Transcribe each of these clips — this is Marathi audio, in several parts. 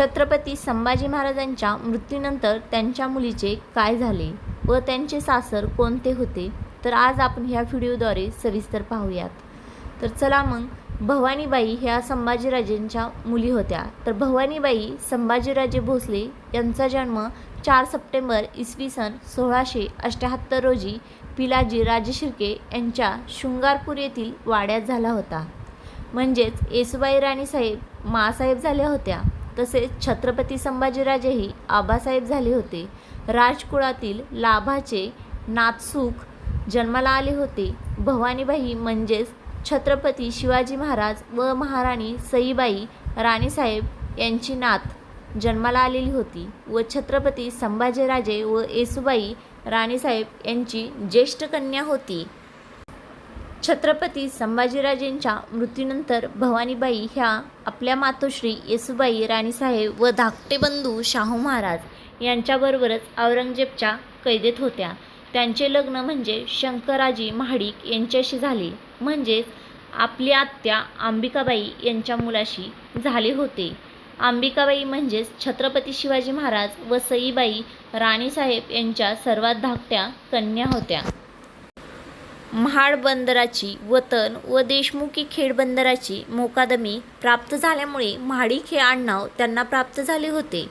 छत्रपती संभाजी महाराजांच्या मृत्यूनंतर त्यांच्या मुलीचे काय झाले व त्यांचे सासर कोणते होते? तर आज आपण ह्या व्हिडिओद्वारे सविस्तर पाहूयात. तर चला मग भवानीबाई ह्या संभाजीराजेंच्या मुली होत्या. तर भवानीबाई संभाजीराजे भोसले यांचा जन्म चार सप्टेंबर इसवी सन सोळाशे अष्ट्याहत्तर रोजी पिलाजी राजे शिर्के यांच्या शृंगारपूर येथील वाड्यात झाला होता. म्हणजेच येसुबाई राणीसाहेब मासाहेब झाल्या होत्या. तसेच छत्रपती संभाजीराजेही आबासाहेब झाले होते. राजकुळातील लाभाचे नातसूक जन्माला आले होते. भवानीबाई म्हणजेच छत्रपती शिवाजी महाराज व महाराणी सईबाई राणीसाहेब यांची नात जन्माला आलेली होती व छत्रपती संभाजीराजे व येसुबाई राणीसाहेब यांची ज्येष्ठ कन्या होती. छत्रपती संभाजीराजेंच्या मृत्यूनंतर भवानीबाई ह्या आपल्या मातोश्री येसुबाई राणीसाहेब व धाकटे बंधू शाहू महाराज यांच्याबरोबरच औरंगजेबच्या कैदेत होत्या. त्यांचे लग्न म्हणजे शंकराजी महाडिक यांच्याशी झाले. म्हणजेच आपली आत्या अंबिकाबाई यांच्या मुलाशी झाले होते. अंबिकाबाई म्हणजेच छत्रपती शिवाजी महाराज व सईबाई राणीसाहेब यांच्या सर्वात धाकट्या कन्या होत्या. महाड बंदराची वतन व देशमुखी खेड बंदराची मोकादमी प्राप्त झाल्यामुळे महाडी हे आडनाव त्यांना प्राप्त झाले होते.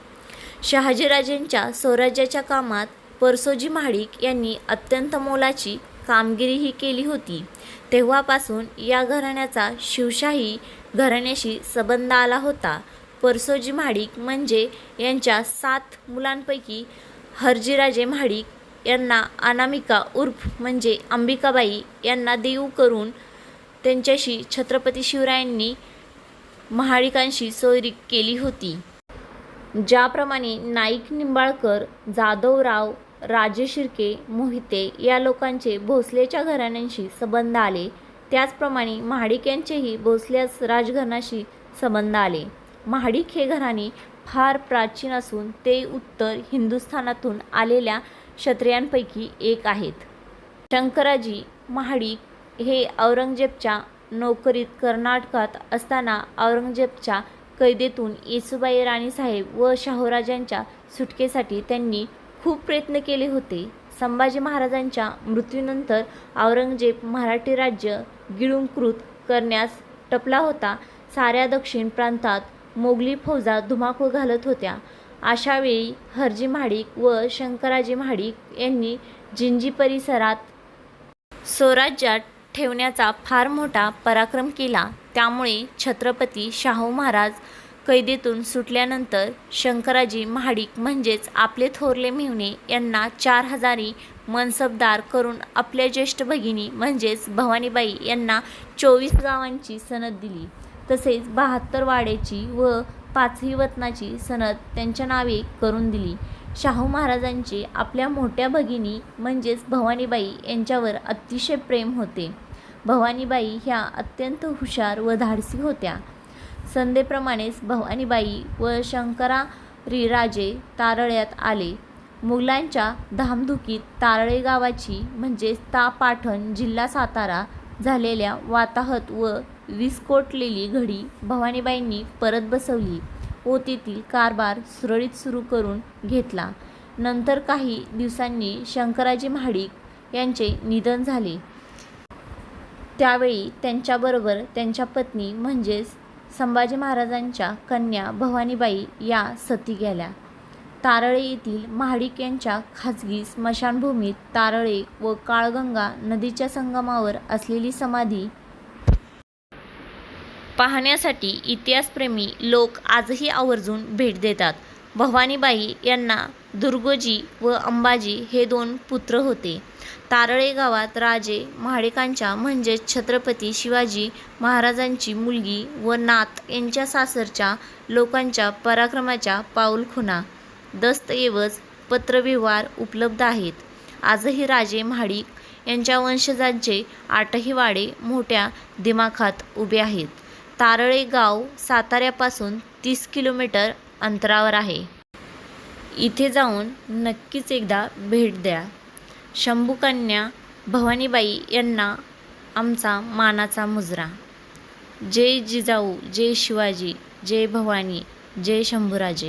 शहाजीराजेंच्या स्वराज्याच्या कामात परसोजी महाडिक यांनी अत्यंत मोलाची कामगिरीही केली होती. तेव्हापासून या घराण्याचा शिवशाही घराण्याशी संबंध आला होता. परसोजी महाडिक म्हणजे यांच्या सात मुलांपैकी हरजीराजे महाडिक यांना अनामिका उर्फ म्हणजे अंबिकाबाई यांना देऊ करून त्यांच्याशी छत्रपती शिवरायांनी महाडिकांशी सोयरी केली होती. ज्याप्रमाणे नाईक निंबाळकर जाधवराव राजे शिर्के मोहिते या लोकांचे भोसलेच्या घराण्यांशी संबंध आले. त्याचप्रमाणे महाडिक यांचेही भोसल्यास राजघराण्याशी संबंध आले. महाडिक हे घराणे फार प्राचीन असून ते उत्तर हिंदुस्थानातून आलेल्या क्षत्रियांपैकी एक आहेत. शंकराजी महाडिक हे औरंगजेबच्या नोकरीत कर्नाटकात असताना औरंगजेबच्या कैदेतून येसुबाई राणीसाहेब व शाहूराजांच्या सुटकेसाठी त्यांनी खूप प्रयत्न केले होते. संभाजी महाराजांच्या मृत्यूनंतर औरंगजेब मराठी राज्य गिळूंकृत करण्यास टपला होता. साऱ्या दक्षिण प्रांतात मोगली फौजा धुमाकूळ घालत होत्या. अशावेळी हरजी म्हाडिक व शंकराजी म्हाडिक यांनी जिंजी परिसरात स्वराज्यात ठेवण्याचा फार मोठा पराक्रम केला. त्यामुळे छत्रपती शाहू महाराज कैदेतून सुटल्यानंतर शंकराजी महाडिक म्हणजेच आपले थोरले मेहुणे यांना चार हजारी मनसबदार करून आपल्या ज्येष्ठ भगिनी म्हणजेच भवानीबाई यांना चोवीस गावांची सनद दिली. तसेच बहात्तर वाड्याची व पाचही वतनाची सनद त्यांच्या नावे करून दिली. शाहू महाराजांचे आपल्या मोठ्या भगिनी म्हणजेच भवानीबाई यांच्यावर अतिशय प्रेम होते. भवानीबाई ह्या अत्यंत हुशार व धाडसी होत्या. संध्येप्रमाणेच भवानीबाई व शंकरारी राजे तारळ्यात आले. मुघलांच्या धामधुकीत तारळे गावाची म्हणजेच तापाठण जिल्हा सातारा झालेल्या वाताहत व विस्कोटलेली घडी भवानीबाईंनी परत बसवली. व तेथील कारभार सुरळीत सुरू करून घेतला. नंतर काही दिवसांनी शंकराजी महाडिक यांचे निधन झाले. त्यावेळी त्यांच्याबरोबर त्यांच्या पत्नी म्हणजेच संभाजी महाराजांच्या कन्या भवानीबाई या सती गेल्या. तारळे येथील महाडिक यांच्या खाजगी स्मशानभूमीत तारळे व काळगंगा नदीच्या संगमावर असलेली समाधी पाहण्यासाठी इतिहासप्रेमी लोक आजही आवर्जून भेट देतात. भवानीबाई यांना दुर्गोजी व अंबाजी हे दोन पुत्र होते. तारळे गावात राजे महाडिकांच्या म्हणजेच छत्रपती शिवाजी महाराजांची मुलगी व नात यांच्या सासरच्या लोकांच्या पराक्रमाच्या पाऊलखुणा दस्तऐवज पत्रव्यवहार उपलब्ध आहेत. आजही राजे महाडिक यांच्या वंशजांचे आठही वाडे मोठ्या दिमाखात उभे आहेत. तारळे गाव साताऱ्यापासून तीस किलोमीटर अंतरावर आहे. इथे जाऊन नक्कीच एकदा भेट द्या. शंभूकन्या भवानीबाई यांना आमचा मानाचा मुजरा. जय जिजाऊ जय शिवाजी जय भवानी जय शंभूराजे.